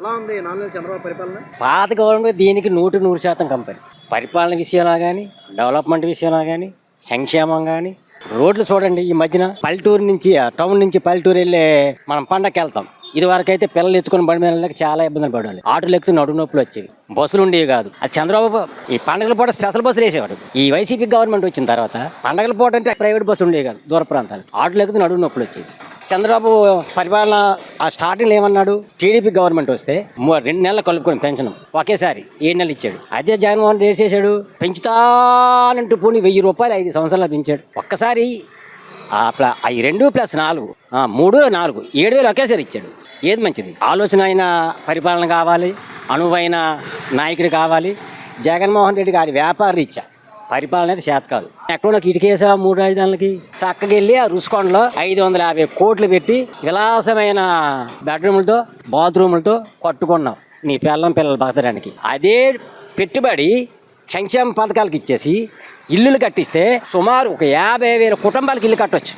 ఎలా ఉంది నాలుగు చంద్రబాబు పరిపాలన? పాత గవర్నమెంట్ దీనికి నూటి నూరు శాతం కంపెనీస్ పరిపాలన విషయంలో కానీ డెవలప్మెంట్ విషయంలో కానీ సంక్షేమం కానీ రోడ్లు చూడండి ఈ మధ్యన పల్లెటూరు నుంచి ఆ టౌన్ నుంచి పల్లెటూరు వెళ్ళే మనం పండగకి వెళ్తాం. ఇది వరకు అయితే పిల్లలు ఎత్తుకుని బండి మీద చాలా ఇబ్బందులు పడేవాళ్ళు. ఆటోలు ఎక్కుతూ నడుము నొప్పులు వచ్చేవి. బస్సులు ఉండేవి కాదు. అది చంద్రబాబు ఈ పండగల పూట స్పెషల్ బస్సులు వేసేవాడు. ఈ వైసీపీ గవర్నమెంట్ వచ్చిన తర్వాత పండగల పూట అంటే ప్రైవేట్ బస్సు ఉండేవి కాదు దూర ప్రాంతాలు. ఆటోలు ఎక్కుతూ నడుము నొప్పులు వచ్చేవి. చంద్రబాబు పరిపాలన ఆ స్టార్టింగ్ ఏమన్నాడు? టీడీపీ గవర్నమెంట్ వస్తే రెండు నెలలు కలుపుకొని పెన్షన్ ఒకేసారి ఏడు నెలలు ఇచ్చాడు. అదే జగన్మోహన్ రెడ్డి చేసేసాడు పెంచుతానంటూ పోనీ వెయ్యి రూపాయలు ఐదు సంవత్సరాలు పెంచాడు. ఒక్కసారి ఈ రెండు ప్లస్ నాలుగు మూడు నాలుగు ఏడు వేలు ఒకేసారి ఇచ్చాడు. ఏది మంచిది? ఆలోచన అయిన పరిపాలన కావాలి అనువైన నాయకుడు కావాలి. జగన్మోహన్ రెడ్డి గారి వ్యాపార రీత్యా పరిపాలన అయితే చేత కాదు. ఎక్కడో ఇటుకేసా మూడు రాజధానులకి చక్కగా వెళ్ళి ఆ రుసుకొండలో ఐదు వందల యాభై కోట్లు పెట్టి విలాసమైన బెడ్రూములతో బాత్రూములతో కట్టుకున్నాం. నీ పిల్లం పిల్లలు బతకడానికి. అదే పెట్టుబడి సంక్షేమ పథకాలకు ఇచ్చేసి ఇల్లులు కట్టిస్తే సుమారు ఒక యాభై వేల కుటుంబాలకు ఇల్లు కట్టొచ్చు.